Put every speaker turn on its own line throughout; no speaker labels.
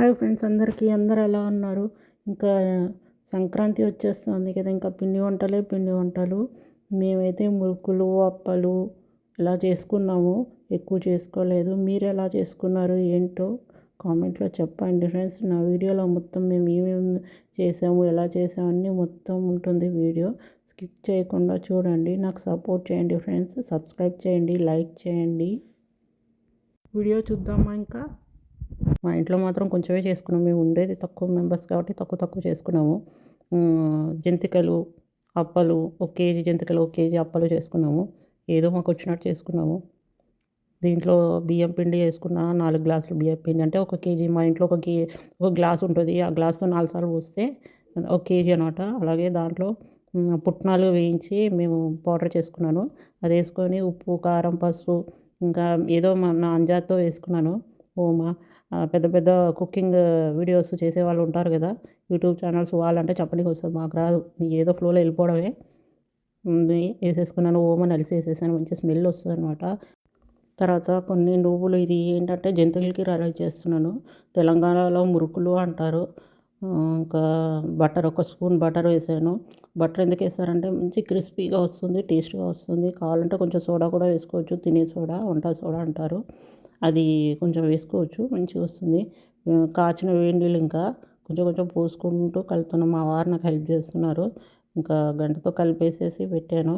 Hi friends అందరికీ. అందరు ఎలా ఉన్నారు? ఇంకా సంక్రాంతి వచ్చేస్తుంది కదా ఇంకా పిండి వంటలే పిండి వంటలు. మేమైతే మురుకులు అప్పలు ఇలా చేసుకున్నాము. ఎక్కువ చేసుకోలేదు. మీరు ఎలా చేసుకున్నారు? ఏంటో కామెంట్లో చెప్పండి ఫ్రెండ్స్. నా వీడియోలో మొత్తం మేము ఏమేమి చేసాము ఎలా చేసామని మొత్తం ఉంటుంది వీడియో. స్కిప్ చేయకుండా చూడండి. నాకు సపోర్ట్ చేయండి ఫ్రెండ్స్. సబ్స్క్రైబ్ చేయండి లైక్ చేయండి. వీడియో చూద్దామా ఇంకా? మా ఇంట్లో మాత్రం కొంచెమే చేసుకున్నాము మేము ఉండేది తక్కువ మెంబర్స్ కాబట్టి తక్కువ తక్కువ చేసుకున్నాము. జంతికలు అప్పలు ఒక కేజీ జంతికలు ఒక కేజీ అప్పలు చేసుకున్నాము. ఏదో మాకు వచ్చినట్టు చేసుకున్నాము. దీంట్లో బియ్యం పిండి వేసుకున్న నాలుగు గ్లాసులు బియ్యం పిండి. అంటే ఒక కేజీ మా ఇంట్లో ఒక కే ఒక గ్లాస్ ఉంటుంది. ఆ గ్లాస్తో నాలుగు సార్లు పోస్తే ఒక కేజీ అనమాట. అలాగే దాంట్లో పుట్నాలు వేయించి మేము పౌడర్ చేసుకున్నాను. అది వేసుకొని ఉప్పు కారం పసుపు ఇంకా ఏదో నా అంజాతో వేసుకున్నాను. ఓమా పెద్ద పెద్ద కుకింగ్ వీడియోస్ చేసేవాళ్ళు ఉంటారు కదా యూట్యూబ్ ఛానల్స్ వాళ్ళంటే చెప్పడానికి వస్తుంది మాకు రాదు ఏదో ఫ్లోలో వెళ్ళిపోవడమే. వేసేసుకున్నాను ఓమని అలిసి వేసేసాను మంచి స్మెల్ వస్తుంది అనమాట తర్వాత కొన్ని నువ్వులు ఇది ఏంటంటే జంతువులకి రెడీ చేస్తున్నాను తెలంగాణలో మురుకులు అంటారు ఇంకా బటర్ ఒక స్పూన్ బటర్ వేసాను. బటర్ ఎందుకు వేస్తారంటే మంచి క్రిస్పీగా వస్తుంది టేస్ట్గా వస్తుంది. కావాలంటే కొంచెం సోడా కూడా వేసుకోవచ్చు తినే సోడా వంట సోడా అంటారు. అది కొంచెం వేసుకోవచ్చు మంచిగా వస్తుంది. కాచిన వేడి ఇంకా కొంచెం కొంచెం పోసుకుంటూ కలుపుతున్నాం మా వారు నాకు హెల్ప్ చేస్తున్నారు. ఇంకా గంటతో కలిపేసేసి పెట్టాను.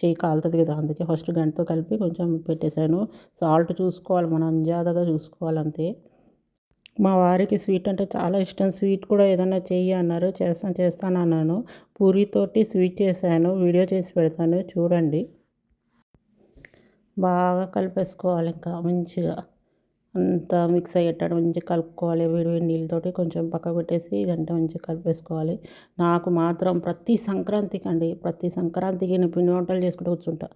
చేయి కాలుతుంది కదా అందుకే ఫస్ట్ గంటతో కలిపి కొంచెం పెట్టేశాను. సాల్ట్ చూసుకోవాలి మనం అంజాదగా చూసుకోవాలి అంతే మా వారికి స్వీట్ అంటే చాలా ఇష్టం. స్వీట్ కూడా ఏదైనా చెయ్యి అన్నారు. చేస్తాను చేస్తాను అన్నాను. పూరితోటి స్వీట్ చేశాను. వీడియో చేసి పెడతాను. చూడండి. బాగా కలిపేసుకోవాలి ఇంకా మంచిగా. అంతా మిక్స్ అయ్యేటట్టు మంచిగా కలుపుకోవాలి. వేడి వేడి నీళ్ళతోటి కొంచెం పక్క పెట్టేసి గంట మంచిగా కలిపేసుకోవాలి. నాకు మాత్రం ప్రతి సంక్రాంతికి అండి ప్రతి సంక్రాంతికి నేను పిండి వంటలు చేసుకుంటూ కూర్చుంటా.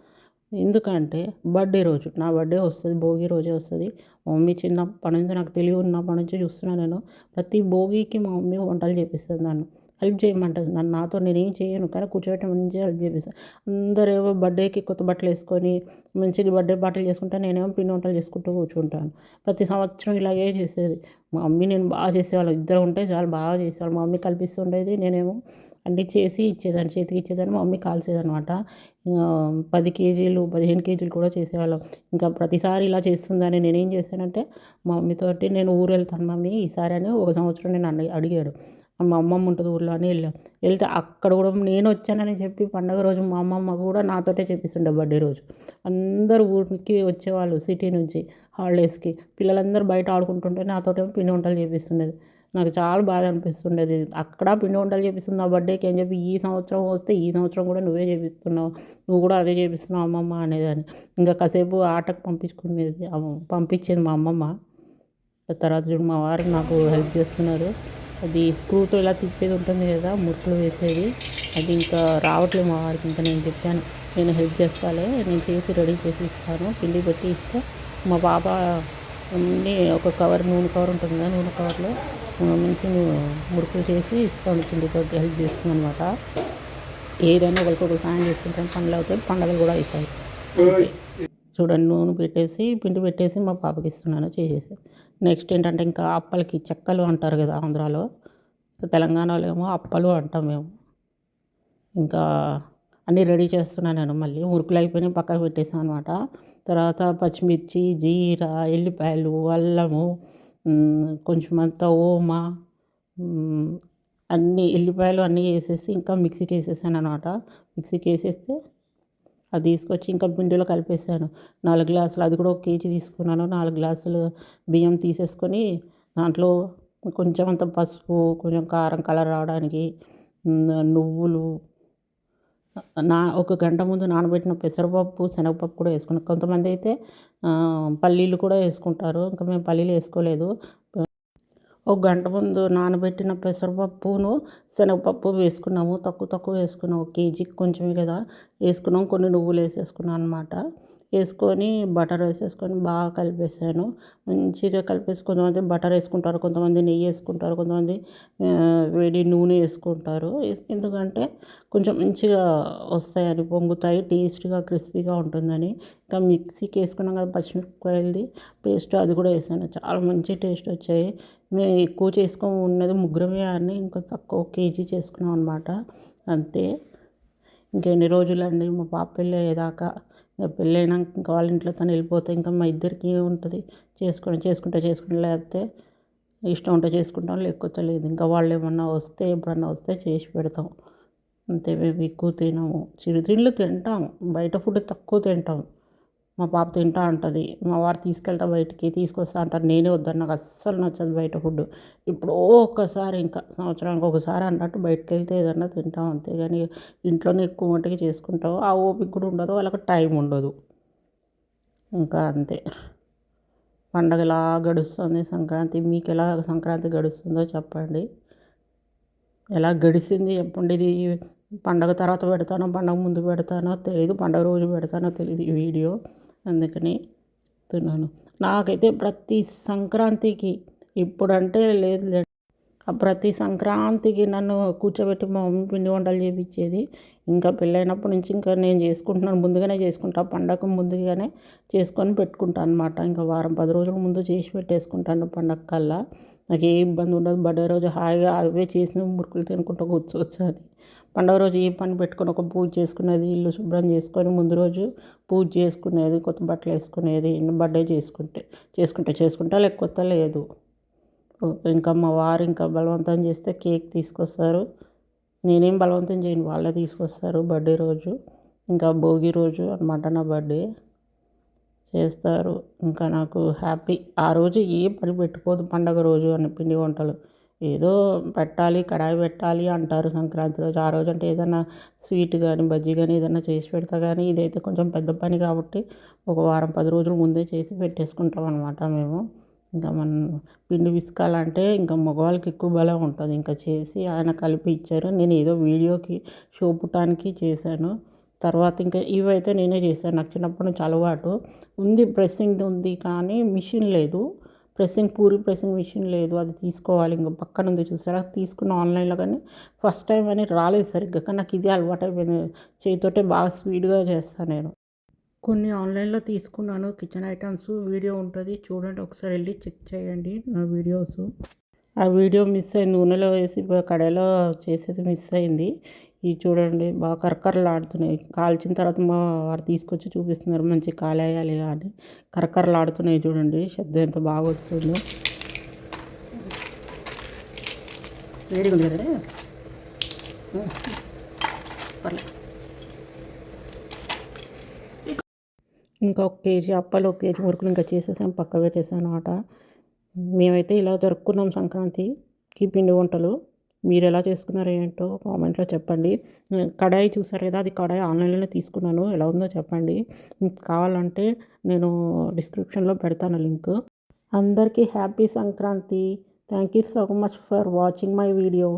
ఎందుకంటే బర్త్డే రోజు నా బర్త్డే వస్తుంది భోగి రోజే వస్తుంది. మా మమ్మీ చిన్నప్పటి నుంచి నాకు తెలివి ఉన్నప్పటి నుంచి చూస్తున్నాను నేను. ప్రతి భోగికి మా మమ్మీ వంటలు చేపిస్తుంది నన్ను. హెల్ప్ చేయమంటుంది నన్ను. నాతో నేనేం చేయను కానీ కూర్చోబెట్టి మంచిగా హెల్ప్ చేపిస్తాను అందరేమో బర్త్డేకి కొత్త బట్టలు వేసుకొని మంచిగా బర్త్డే బట్టలు చేసుకుంటే నేనేమో పిండి వంటలు చేసుకుంటూ కూర్చుంటాను. ప్రతి సంవత్సరం ఇలాగే చేసేది. మా మమ్మీ నేను బాగా చేసేవాళ్ళం. ఇద్దరు ఉంటే చాలా బాగా చేసేవాళ్ళు. మా మమ్మీ కల్పిస్తుండేది నేనేమో అన్నీ చేసి ఇచ్చేదాన్ని చేతికి ఇచ్చేదాన్ని మా మమ్మీ కాల్చేదనమాట పది కేజీలు పదిహేను కేజీలు కూడా చేసేవాళ్ళం. ఇంకా ప్రతిసారి ఇలా చేస్తుందని నేనేం చేశానంటే మా మమ్మీతోటి నేను ఊరు వెళ్తాను మమ్మీ ఈసారి అని ఒక సంవత్సరం నేను అడిగాడు. మా అమ్మమ్మ ఉంటుంది ఊర్లో అని వెళ్ళాం. వెళ్తే అక్కడ కూడా నేను వచ్చానని చెప్పి పండగ రోజు మా అమ్మమ్మ కూడా నాతోటే చేపిస్తుండే బర్త్డే రోజు. అందరూ ఊరికి వచ్చేవాళ్ళు సిటీ నుంచి హాలిడేస్కి. పిల్లలందరూ బయట ఆడుకుంటుంటే నాతోటేమో పిండి వంటలు చేపిస్తుండేది. నాకు చాలా బాధ అనిపిస్తుండేది. అక్కడ పిండి వంటలు చేపిస్తుంది ఆ బర్త్డేకి అని చెప్పి ఈ సంవత్సరం వస్తే ఈ సంవత్సరం కూడా నువ్వే చేపిస్తున్నావు. నువ్వు కూడా అదే చేపిస్తున్నావు అమ్మమ్మ అనేదాన్ని. ఇంకా కాసేపు ఆటకు పంపించుకునేది పంపించేది మా అమ్మమ్మ. తర్వాత చూడు మా వారు నాకు హెల్ప్ చేస్తున్నారు. అది స్క్రూతో ఇలా తిప్పేది ఉంటుంది కదా మురుకులు వేసేది. అది ఇంకా రావట్లేదు మా వారికి ఇంకా నేను చెప్పాను. నేను హెల్ప్ చేస్తాలే నేను చేసి రెడీ చేసి ఇస్తాను. పిండి పెట్టి ఇస్తే మా పాప అన్నీ ఒక కవర్ నూనె కవర్ ఉంటుంది కదా నూనె కవర్లో. మంచి మురుకులు చేసి ఇస్తాను పిండితో హెల్ప్ చేస్తుంది అనమాట ఏదైనా ఒకరికొకరు సాయం చేసుకుంటాం పండ్లు అవుతాయి పండుగలు కూడా అవుతాయి. చూడండి నూనె పెట్టేసి పిండి పెట్టేసి మా పాపకి ఇస్తున్నాను చేసేసి. నెక్స్ట్ ఏంటంటే ఇంకా అప్పలకి చెక్కలు అంటారు కదా ఆంధ్రాలో. తెలంగాణలో ఏమో అప్పలు అంటాం మేము. ఇంకా అన్నీ రెడీ చేస్తున్నాను నేను మళ్ళీ. మురుకులు అయిపోయినాయి పక్కకు పెట్టేసాను అనమాట తర్వాత పచ్చిమిర్చి జీరా ఎల్లిపాయలు అల్లము కొంచెం అంత ఓమా అన్నీ ఎల్లిపాయలు అన్నీ వేసేసి ఇంకా మిక్సీకి వేసేసాను అనమాట మిక్సీకి వేసేస్తే అది తీసుకొచ్చి ఇంకా పిండిలో కలిపేసాను. నాలుగు గ్లాసులు అది కూడా ఒక కేజీ తీసుకున్నాను. నాలుగు గ్లాసులు బియ్యం తీసేసుకొని దాంట్లో కొంచెం అంత పసుపు కొంచెం కారం కలర్ రావడానికి నువ్వులు నా ఒక గంట ముందు నానబెట్టిన పెసరపప్పు శనగపప్పు కూడా వేసుకున్నాం. కొంతమంది అయితే పల్లీలు కూడా వేసుకుంటారు. ఇంకా మేము పల్లీలు వేసుకోలేదు. ఒక గంట ముందు నానబెట్టిన పెసరపప్పును శనగపప్పు వేసుకున్నాము. తక్కువ తక్కువ వేసుకున్నాం. ఒక కేజీకి కొంచెమే కదా. వేసుకున్నాం. కొన్ని నువ్వులు వేసేసుకున్నాం అనమాట వేసుకొని బటర్ వేసేసుకొని బాగా కలిపేసాను. మంచిగా కలిపేసి కొంతమంది బటర్ వేసుకుంటారు కొంతమంది నెయ్యి వేసుకుంటారు కొంతమంది వేడి నూనె వేసుకుంటారు. ఎందుకంటే కొంచెం మంచిగా వస్తాయని పొంగుతాయి టేస్ట్గా క్రిస్పీగా ఉంటుందని. ఇంకా మిక్సీకి వేసుకున్నాం కదా పచ్చిమిరపకాయలది పేస్ట్ అది కూడా వేసాను. చాలా మంచి టేస్ట్ వచ్చాయి. మేము ఎక్కువ చేసుకొని ఉన్నది ముగ్గురమే అని ఇంకా తక్కువ కేజీ చేసుకున్నాం అనమాట అంతే. ఇంకెన్ని రోజులండి మా పాప పెళ్ళి అయ్యేదాకా. ఇంకా పెళ్ళైనాక ఇంకా వాళ్ళ ఇంట్లో తను వెళ్ళిపోతే ఇంకా మా ఇద్దరికి ఉంటుంది. చేసుకొని చేసుకుంటే చేసుకుంటే లేకపోతే ఇష్టం ఉంటే చేసుకుంటాం లేకపోతే లేదు. ఇంకా వాళ్ళు ఏమన్నా వస్తే ఎప్పుడన్నా వస్తే చేసి పెడతాం. అంతే మేము ఎక్కువ తినము. చిరుతిండ్లు తింటాం. బయట ఫుడ్ తక్కువ తింటాం. మా పాప తింటా ఉంటుంది. మా వారు తీసుకెళ్తా బయటికి తీసుకొస్తా అంటారు. నేనే వద్దాను నాకు అస్సలు నచ్చదు బయట ఫుడ్. ఇప్పుడు ఒక్కసారి ఇంకా సంవత్సరానికి ఒకసారి అన్నట్టు బయటకు వెళ్తే ఏదన్నా తింటాం కానీ ఇంట్లోనే ఎక్కువ వంటకి చేసుకుంటాం ఆ ఓపిక కూడా ఉండదు వాళ్ళకి టైం ఉండదు. ఇంకా అంతే. పండగ ఎలా గడుస్తుంది సంక్రాంతి? మీకు ఎలా సంక్రాంతి గడుస్తుందో చెప్పండి. ఎలా గడిచింది చెప్పండి ఇది పండగ తర్వాత పెడతానో పండగ ముందు పెడతానో తెలియదు పండగ రోజు పెడతానో తెలియదు ఈ వీడియో. అందుకని తిన్నాను. నాకైతే ప్రతి సంక్రాంతికి ఇప్పుడంటే లేదు ప్రతి సంక్రాంతికి నన్ను కూర్చోబెట్టి మా మమ్మీ పిండి వంటలు చేపించేది. ఇంకా పెళ్ళైనప్పటి నుంచి ఇంకా నేను చేసుకుంటున్నాను. ముందుగానే చేసుకుంటా. పండగ ముందుగానే చేసుకొని పెట్టుకుంటాను అనమాట ఇంకా వారం పది రోజుల ముందు చేసి పెట్టేసుకుంటాను పండగ కల్లా. నాకు ఏ ఇబ్బంది ఉండదు. బర్త్డే రోజు హాయిగా అవే చేసిన మురుకులు తినుకుంటూ కూర్చోవచ్చు అని. పండుగ రోజు ఏ పని పెట్టుకొని ఒక పూజ చేసుకునేది ఇల్లు శుభ్రం చేసుకొని ముందు రోజు పూజ చేసుకునేది కొత్త బట్టలు వేసుకునేది బర్త్డే చేసుకుంటే చేసుకుంటే చేసుకుంటా లేకపోతే లేదు. ఇంకా మా వారు ఇంకా బలవంతం చేస్తే కేక్ తీసుకొస్తారు. నేనేం బలవంతం చేయను వాళ్ళే తీసుకొస్తారు బర్త్డే రోజు. ఇంకా భోగి రోజు అనమాట నా బర్త్డే. చేస్తారు. ఇంకా నాకు హ్యాపీ. ఆ రోజు ఏ పని పెట్టుకోదు పండగ రోజు అని పిండి వంటలు. ఏదో పెట్టాలి కడాయి పెట్టాలి అంటారు సంక్రాంతి రోజు. ఆ రోజు అంటే ఏదైనా స్వీట్ కానీ బజ్జీ కానీ ఏదైనా చేసి పెడతా కానీ ఇదైతే కొంచెం పెద్ద పని కాబట్టి ఒక వారం పది రోజుల ముందే చేసి పెట్టేసుకుంటాం అనమాట మేము. ఇంకా మనం పిండి పిసకాలంటే ఇంకా మగవాళ్ళకి ఎక్కువ బలం ఉంటుంది ఇంకా చేసి ఆయన కలిపి ఇచ్చారు. నేను ఏదో వీడియోకి షో పుట్టానికి చేశాను. తర్వాత ఇంకా ఇవైతే నేనే చేశాను. నాకు చిన్నప్పటి నుంచి అలవాటు. ఉంది ప్రెస్సింగ్ ఉంది కానీ మిషన్ లేదు. ప్రెస్సింగ్ పూరి ప్రెస్సింగ్ మిషన్ లేదు. అది తీసుకోవాలి. ఇంకా పక్కన ఉంది చూసారా? తీసుకున్న ఆన్లైన్లో కానీ ఫస్ట్ టైం అని రాలేదు సరిగ్గా. కానీ నాకు ఇది అలవాటు అయిపోయింది చేతితోటే బాగా స్పీడ్గా చేస్తాను నేను. కొన్ని ఆన్లైన్లో తీసుకున్నాను. కిచెన్ ఐటమ్స్ వీడియో ఉంటుంది. చూడండి. ఒకసారి వెళ్ళి చెక్ చేయండి నా వీడియోస్. ఆ వీడియో మిస్ అయింది. నూనెలో వేసి కడాయిలో చేసేది మిస్ అయింది. ఇవి చూడండి. బాగా కరకరలాడుతున్నాయి. కాల్చిన తర్వాత మా వారు తీసుకొచ్చి చూపిస్తున్నారు. మంచి కాలేయాలి అని. కరకరలాడుతున్నాయి చూడండి. శబ్దం ఎంత బాగా వస్తుందో. వేడిగా ఉంది కదా ఇంకా ఒక కేజీ అప్పలు ఒక కేజీ మురుకులు ఇంకా చేసేసాను పక్క పెట్టేసాను అనమాట మేమైతే ఇలా జరుపుకున్నాం సంక్రాంతికి పిండి వంటలు మీరు ఎలా చేసుకున్నారో ఏంటో కామెంట్లో చెప్పండి. కడాయి చూసారు కదా అది కడాయి ఆన్లైన్లోనే తీసుకున్నాను. ఎలా ఉందో చెప్పండి. కావాలంటే నేను డిస్క్రిప్షన్లో పెడతాను లింక్. అందరికీ happy Sankranti. Thank you so much for watching my video.